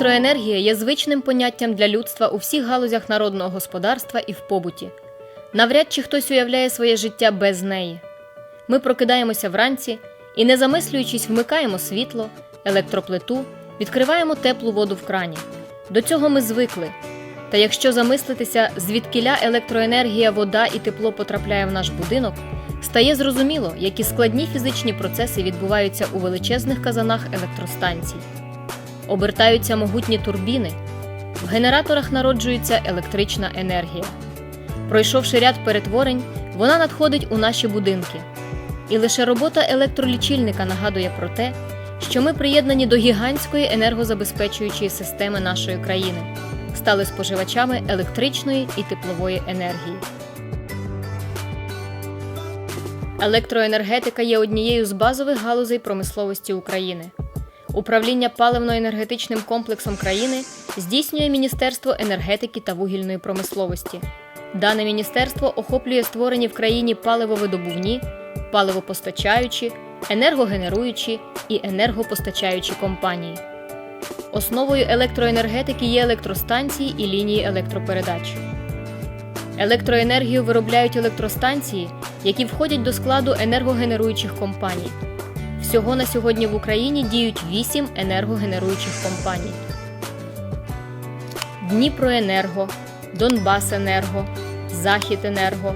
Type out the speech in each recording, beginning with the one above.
Електроенергія є звичним поняттям для людства у всіх галузях народного господарства і в побуті. Навряд чи хтось уявляє своє життя без неї. Ми прокидаємося вранці і, не замислюючись, вмикаємо світло, електроплиту, відкриваємо теплу воду в крані. До цього ми звикли. Та якщо замислитися, звідкиля електроенергія, вода і тепло потрапляє в наш будинок, стає зрозуміло, які складні фізичні процеси відбуваються у величезних казанах електростанцій обертаються могутні турбіни, в генераторах народжується електрична енергія. Пройшовши ряд перетворень, вона надходить у наші будинки. І лише робота електролічильника нагадує про те, що ми приєднані до гігантської енергозабезпечуючої системи нашої країни, стали споживачами електричної і теплової енергії. Електроенергетика є однією з базових галузей промисловості України. Управління паливно-енергетичним комплексом країни здійснює Міністерство енергетики та вугільної промисловості. Дане міністерство охоплює створені в країні паливовидобувні, паливопостачаючі, енергогенеруючі і енергопостачаючі компанії. Основою електроенергетики є електростанції і лінії електропередач. Електроенергію виробляють електростанції, які входять до складу енергогенеруючих компаній. Всього на сьогодні в Україні діють 8 енергогенеруючих компаній: Дніпроенерго, Донбасенерго, Західенерго,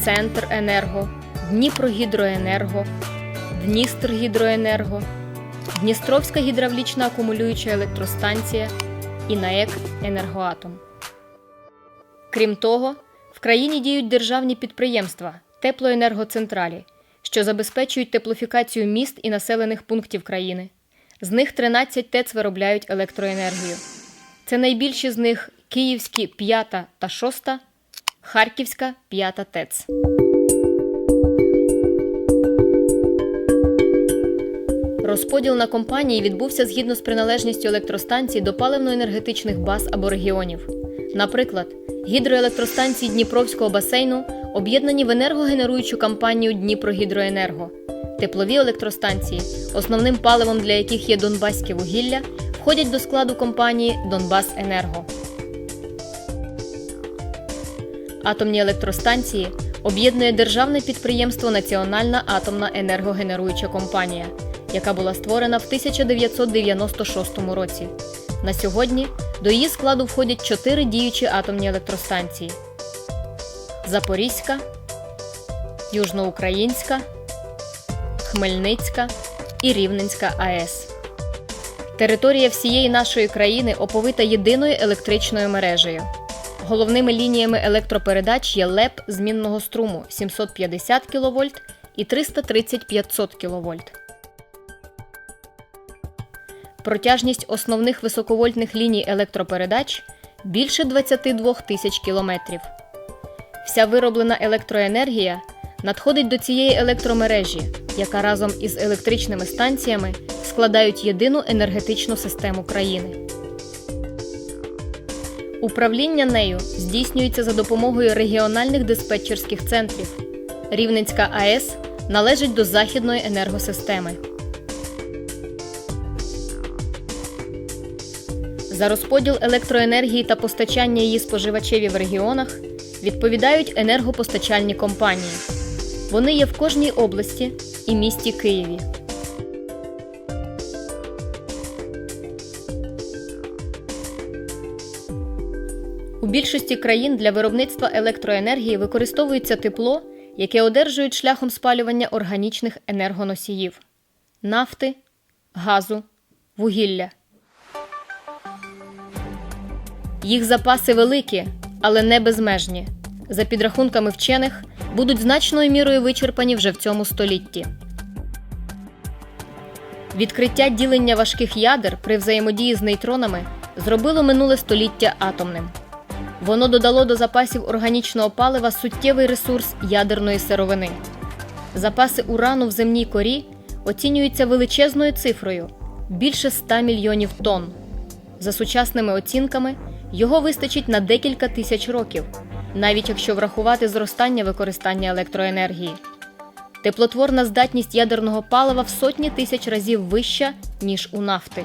Центренерго, Дніпрогідроенерго, Дністргідроенерго, Дністровська гідравлічна акумулююча електростанція і НАЕК Енергоатом. Крім того, в країні діють державні підприємства теплоенергоцентралі що забезпечують теплофікацію міст і населених пунктів країни. З них 13 ТЕЦ виробляють електроенергію. Це найбільші з них Київські 5 та 6, Харківська 5 ТЕЦ. Розподіл на компанії відбувся згідно з приналежністю електростанцій до паливно-енергетичних баз або регіонів. Наприклад, гідроелектростанції Дніпровського басейну об'єднані в енергогенеруючу компанію Дніпрогідроенерго. Теплові електростанції, основним паливом для яких є Донбаське вугілля, входять до складу компанії Донбасенерго. Атомні електростанції об'єднує державне підприємство Національна атомна енергогенеруюча компанія, яка була створена в 1996 році. На сьогодні до її складу входять чотири діючі атомні електростанції: Запорізька, Южноукраїнська, Хмельницька і Рівненська АЕС. Територія всієї нашої країни оповита єдиною електричною мережею. Головними лініями електропередач є ЛЕП змінного струму 750 кВт і 330-500 кВт. Протяжність основних високовольтних ліній електропередач більше 22 тисяч кілометрів. Вся вироблена електроенергія надходить до цієї електромережі, яка разом із електричними станціями складають єдину енергетичну систему країни. Управління нею здійснюється за допомогою регіональних диспетчерських центрів. Рівненська АЕС належить до західної енергосистеми. За розподіл електроенергії та постачання її споживачеві в регіонах відповідають енергопостачальні компанії. Вони є в кожній області і місті Києві. У більшості країн для виробництва електроенергії використовується тепло, яке одержують шляхом спалювання органічних енергоносіїв нафти, газу, вугілля. Їх запаси великі, але не безмежні. За підрахунками вчених, будуть значною мірою вичерпані вже в цьому столітті. Відкриття ділення важких ядер при взаємодії з нейтронами зробило минуле століття атомним. Воно додало до запасів органічного палива суттєвий ресурс ядерної сировини. Запаси урану в земній корі оцінюються величезною цифрою більше 100 мільйонів тонн. За сучасними оцінками, його вистачить на декілька тисяч років, навіть якщо врахувати зростання використання електроенергії. Теплотворна здатність ядерного палива в сотні тисяч разів вища, ніж у нафти.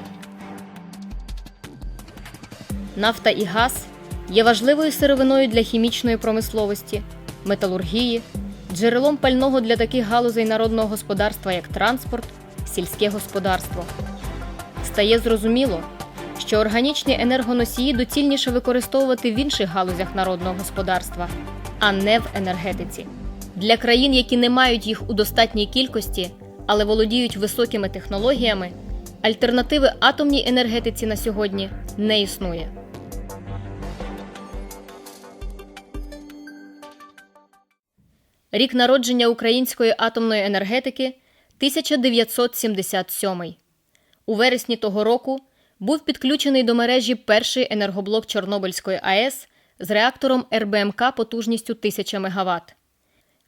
Нафта і газ є важливою сировиною для хімічної промисловості, металургії, джерелом пального для таких галузей народного господарства, як транспорт, сільське господарство. Стає зрозуміло, що органічні енергоносії доцільніше використовувати в інших галузях народного господарства, а не в енергетиці. Для країн, які не мають їх у достатній кількості, але володіють високими технологіями, альтернативи атомній енергетиці на сьогодні не існує. Рік народження української атомної енергетики 1977. У вересні того року був підключений до мережі перший енергоблок Чорнобильської АЕС з реактором РБМК потужністю 1000 МВт.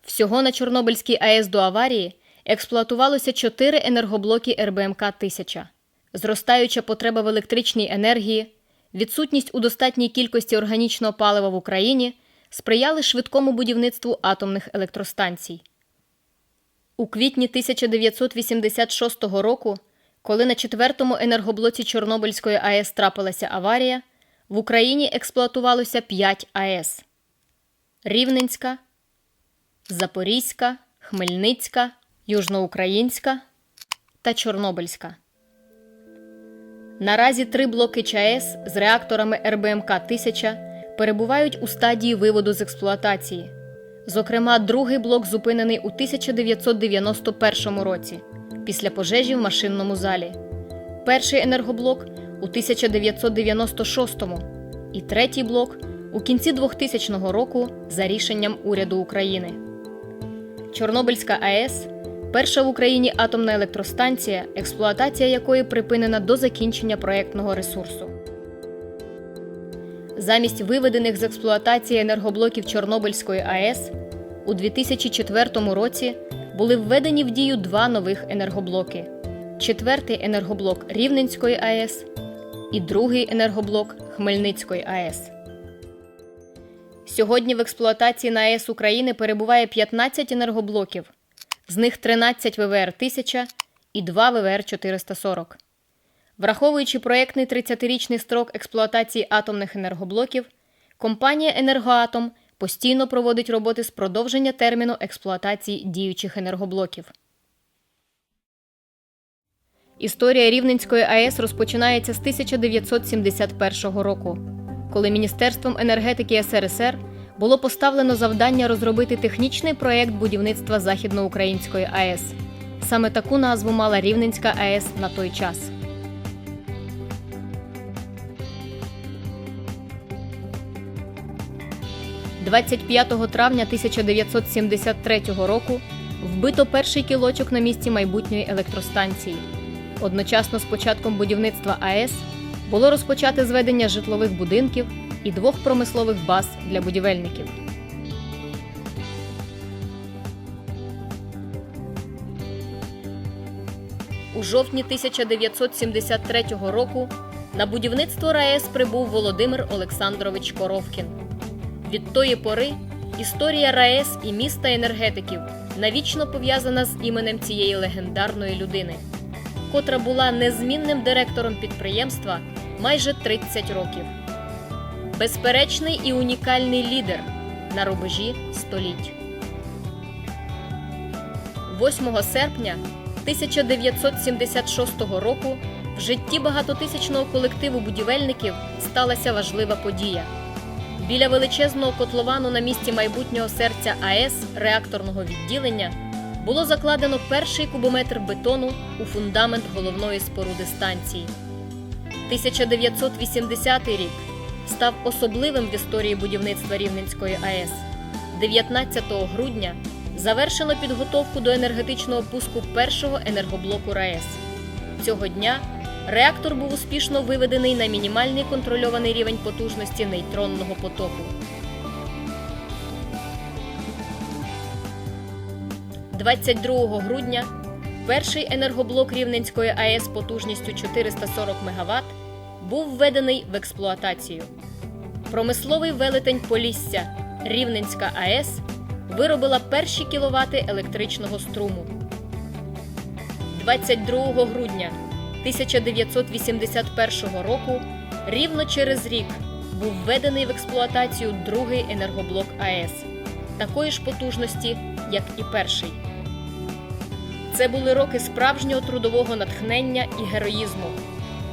Всього на Чорнобильській АЕС до аварії експлуатувалося 4 енергоблоки РБМК 1000. Зростаюча потреба в електричній енергії, відсутність у достатній кількості органічного палива в Україні сприяли швидкому будівництву атомних електростанцій. У квітні 1986 року, коли на четвертому енергоблоці Чорнобильської АЕС трапилася аварія, в Україні експлуатувалося 5 АЕС: Рівненська, Запорізька, Хмельницька, Южноукраїнська та Чорнобильська. Наразі три блоки ЧАЕС з реакторами РБМК 1000 перебувають у стадії виводу з експлуатації. Зокрема, другий блок зупинений у 1991 році після пожежі в машинному залі, перший енергоблок у 1996 і третій блок у кінці 2000 року за рішенням уряду України. Чорнобильська АЕС перша в Україні атомна електростанція, експлуатація якої припинена до закінчення проєктного ресурсу. Замість виведених з експлуатації енергоблоків Чорнобильської АЕС у 2004 році були введені в дію два нових енергоблоки: четвертий енергоблок Рівненської АЕС і другий енергоблок Хмельницької АЕС. Сьогодні в експлуатації на АЕС України перебуває 15 енергоблоків, з них 13 ВВР 1000 і 2 ВВР 440. Враховуючи проєктний 30-річний строк експлуатації атомних енергоблоків, компанія Енергоатом постійно проводить роботи з продовження терміну експлуатації діючих енергоблоків. Історія Рівненської АЕС розпочинається з 1971 року, коли Міністерством енергетики СРСР було поставлено завдання розробити технічний проєкт будівництва Західноукраїнської АЕС. Саме таку назву мала Рівненська АЕС на той час. 25 травня 1973 року вбито перший кілочок на місці майбутньої електростанції. Одночасно з початком будівництва АЕС було розпочате зведення житлових будинків і двох промислових баз для будівельників. У жовтні 1973 року на будівництво РаЕС прибув Володимир Олександрович Коровкін. Від тої пори історія РаЕС і міста енергетиків навічно пов'язана з іменем цієї легендарної людини, котра була незмінним директором підприємства майже 30 років. Безперечний і унікальний лідер на рубежі століть. 8 серпня 1976 року в житті багатотисячного колективу будівельників сталася важлива подія. Біля величезного котловану на місці майбутнього серця АЕС реакторного відділення було закладено перший кубометр бетону у фундамент головної споруди станції. 1980 рік став особливим в історії будівництва Рівненської АЕС. 19 грудня завершено підготовку до енергетичного пуску першого енергоблоку РаЕС. Цього дня реактор був успішно виведений на мінімальний контрольований рівень потужності нейтронного потоку. 22 грудня перший енергоблок Рівненської АЕС потужністю 440 МВт був введений в експлуатацію. Промисловий велетень Полісся Рівненська АЕС виробила перші кіловати електричного струму. 22 грудня 1981 року, рівно через рік, був введений в експлуатацію другий енергоблок АЕС, такої ж потужності, як і перший. Це були роки справжнього трудового натхнення і героїзму.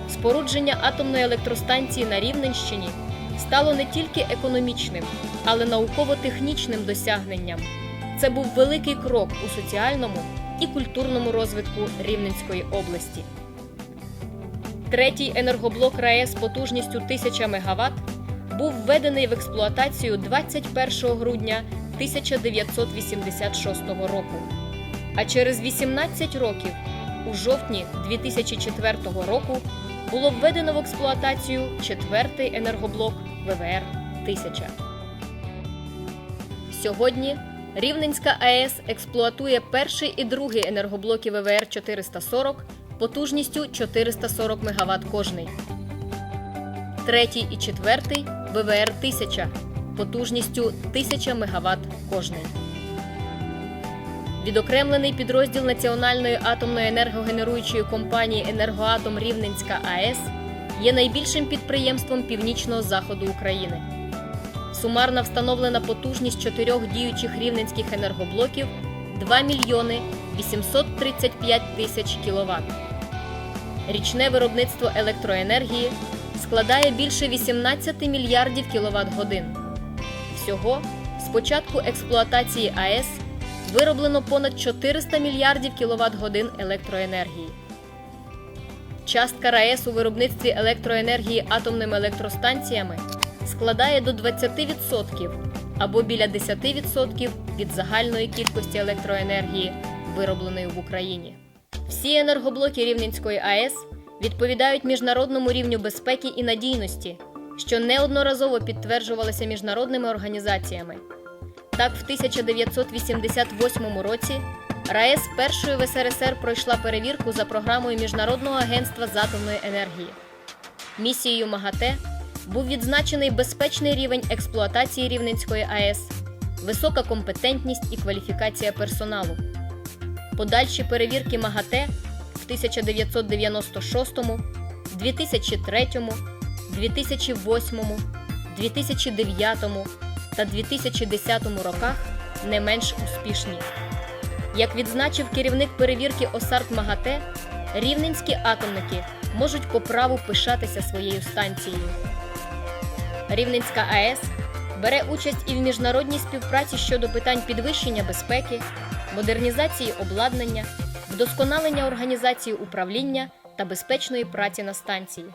Спорудження атомної електростанції на Рівненщині стало не тільки економічним, але науково-технічним досягненням. Це був великий крок у соціальному і культурному розвитку Рівненської області. Третій енергоблок РаЕС потужністю 1000 МВт був введений в експлуатацію 21 грудня 1986 року. А через 18 років, у жовтні 2004 року, було введено в експлуатацію четвертий енергоблок ВВР 1000. Сьогодні Рівненська АЕС експлуатує перший і другий енергоблоки ВВР 440 потужністю 440 МВт кожний. Третій і четвертий ВВР 1000 потужністю 1000 МВт кожний. Відокремлений підрозділ Національної атомної енергогенеруючої компанії Енергоатом Рівненська АЕС є найбільшим підприємством північного заходу України. Сумарна встановлена потужність чотирьох діючих рівненських енергоблоків 2 мільйони 835 тисяч кВт. Річне виробництво електроенергії складає більше 18 мільярдів кВт годин. Всього з початку експлуатації АЕС вироблено понад 400 мільярдів кВт годин електроенергії. Частка РаЕС у виробництві електроенергії атомними електростанціями складає до 20% або біля 10% від загальної кількості електроенергії, виробленої в Україні. Всі енергоблоки Рівненської АЕС відповідають міжнародному рівню безпеки і надійності, що неодноразово підтверджувалися міжнародними організаціями. Так, в 1988 році РаЕС першою в СРСР пройшла перевірку за програмою Міжнародного агентства з атомної енергії. Місією МАГАТЕ був відзначений безпечний рівень експлуатації Рівненської АЕС, висока компетентність і кваліфікація персоналу. Подальші перевірки МАГАТЕ в 1996, 2003, 2008, 2009 та 2010 роках не менш успішні. Як відзначив керівник перевірки ОСАРТ МАГАТЕ, рівненські атомники можуть по праву пишатися своєю станцією. Рівненська АЕС бере участь і в міжнародній співпраці щодо питань підвищення безпеки, модернізації обладнання, вдосконалення організації управління та безпечної праці на станції.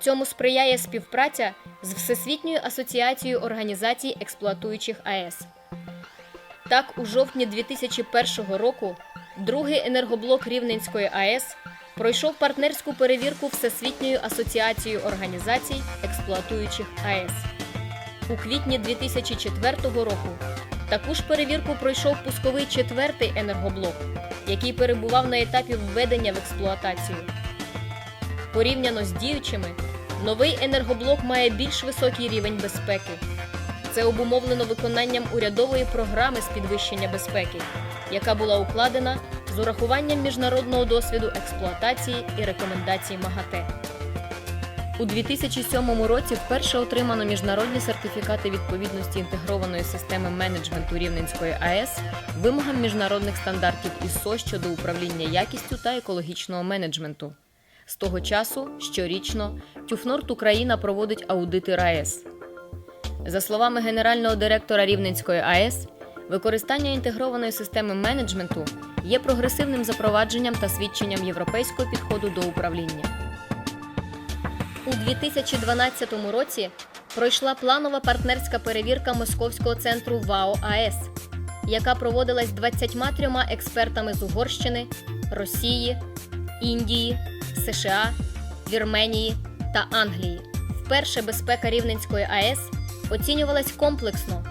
Цьому сприяє співпраця з Всесвітньою асоціацією організацій експлуатуючих АЕС. Так, у жовтні 2001 року другий енергоблок Рівненської АЕС пройшов партнерську перевірку Всесвітньою асоціацією організацій експлуатуючих АЕС. У квітні 2004 року таку ж перевірку пройшов пусковий четвертий енергоблок, який перебував на етапі введення в експлуатацію. Порівняно з діючими, новий енергоблок має більш високий рівень безпеки. Це обумовлено виконанням урядової програми з підвищення безпеки, яка була укладена з урахуванням міжнародного досвіду експлуатації і рекомендацій МАГАТЕ. У 2007 році вперше отримано міжнародні сертифікати відповідності інтегрованої системи менеджменту Рівненської АЕС вимогам міжнародних стандартів ІСО щодо управління якістю та екологічного менеджменту. З того часу щорічно Тюфнорт Україна проводить аудити РаЕС. За словами генерального директора Рівненської АЕС, використання інтегрованої системи менеджменту є прогресивним запровадженням та свідченням європейського підходу до управління. У 2012 році пройшла планова партнерська перевірка Московського центру ВАО АЕС, яка проводилась 23 експертами з Угорщини, Росії, Індії, США, Вірменії та Англії. Вперше безпека Рівненської АЕС оцінювалась комплексно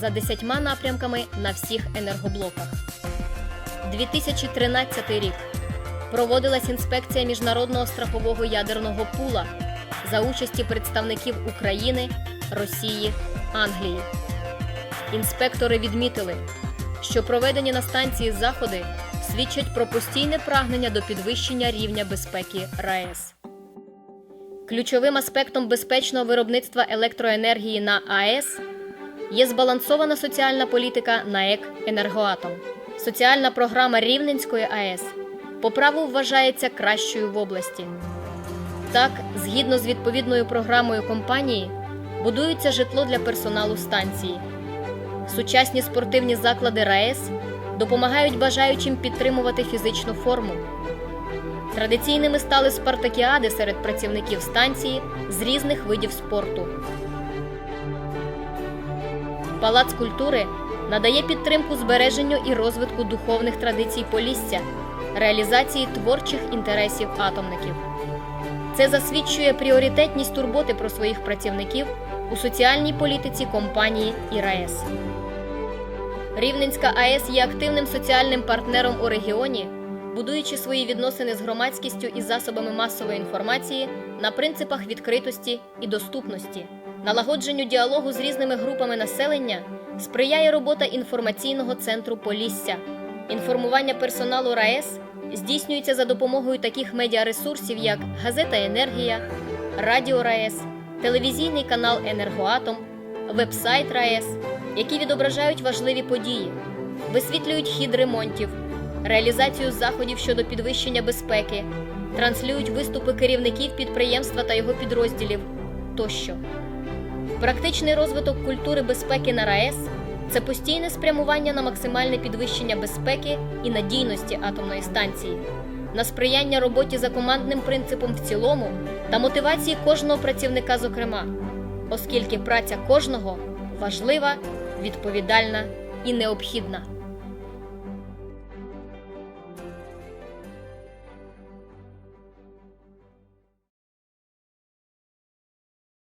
за десятьма напрямками на всіх енергоблоках. 2013 рік проводилась інспекція міжнародного страхового ядерного пула за участі представників України, Росії, Англії. Інспектори відмітили, що проведені на станції заходи свідчать про постійне прагнення до підвищення рівня безпеки РаЕС. Ключовим аспектом безпечного виробництва електроенергії на АЕС є збалансована соціальна політика на ЕК Енергоатом. Соціальна програма Рівненської АЕС по праву вважається кращою в області. Так, згідно з відповідною програмою компанії, будується житло для персоналу станції. Сучасні спортивні заклади РаЕС допомагають бажаючим підтримувати фізичну форму. Традиційними стали спартакіади серед працівників станції з різних видів спорту. Палац культури надає підтримку збереженню і розвитку духовних традицій Полісся, реалізації творчих інтересів атомників. Це засвідчує пріоритетність турботи про своїх працівників у соціальній політиці компанії і РаЕС. Рівненська АЕС є активним соціальним партнером у регіоні, будуючи свої відносини з громадськістю і засобами масової інформації на принципах відкритості і доступності. Налагодженню діалогу з різними групами населення сприяє робота інформаційного центру Полісся. Інформування персоналу РаЕС здійснюється за допомогою таких медіаресурсів, як газета Енергія, Радіо РаЕС, телевізійний канал Енергоатом, вебсайт РаЕС, які відображають важливі події, висвітлюють хід ремонтів, реалізацію заходів щодо підвищення безпеки, транслюють виступи керівників підприємства та його підрозділів тощо. Практичний розвиток культури безпеки на РаЕС це постійне спрямування на максимальне підвищення безпеки і надійності атомної станції, на сприяння роботі за командним принципом в цілому та мотивації кожного працівника, зокрема, оскільки праця кожного важлива, відповідальна і необхідна.